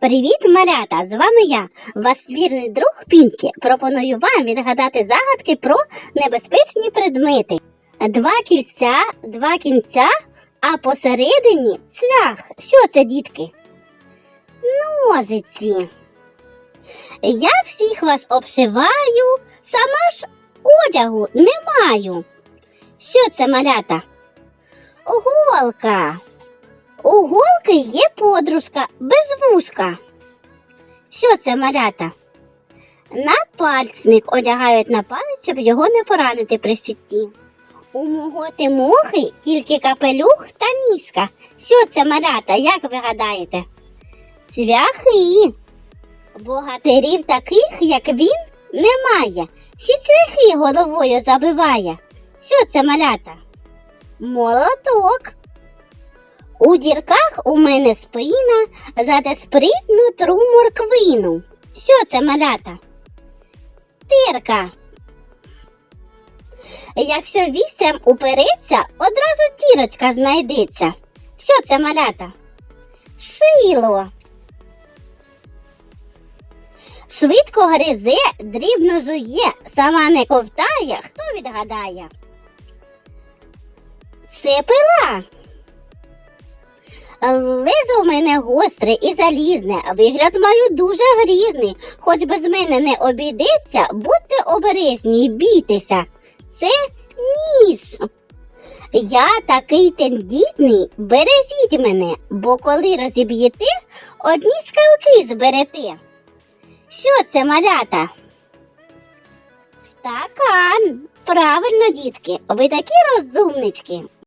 Привіт, малята! З вами я, ваш вірний друг Пінкі. Пропоную вам відгадати загадки про небезпечні предмети. Два кільця, два кінця, а посередині цвях. Що це, дітки? Ножиці. Я всіх вас обшиваю, сама ж одягу не маю. Що це, малята? Голка. У голки є подружка без вушка. Що це малята? Напальцник одягають на палець, щоб його не поранити при щитті. У мого Тимохи тільки капелюх та ніжка. Що це малята, як ви гадаєте? Цвяхи. Богатирів таких, як він, немає. Всі цвяхи головою забиває. Що це малята? Молоток. У дірках у мене спина, зате спритну тру морквину. Що це малята? Тирка. Якщо вістрям упереться, одразу тірочка знайдеться. Що це малята? Шило. Швидко гризе, дрібно жує, сама не ковтає, хто відгадає? Це пила. Лезо в мене гостре і залізне, вигляд маю дуже грізний. Хоч без мене не обійдеться, будьте обережні й бійтеся. Це ніж. Я такий тендітний, бережіть мене, бо коли розіб'єте, одні скалки зберете. Що це, малята? Стакан. Правильно, дітки, ви такі розумнички.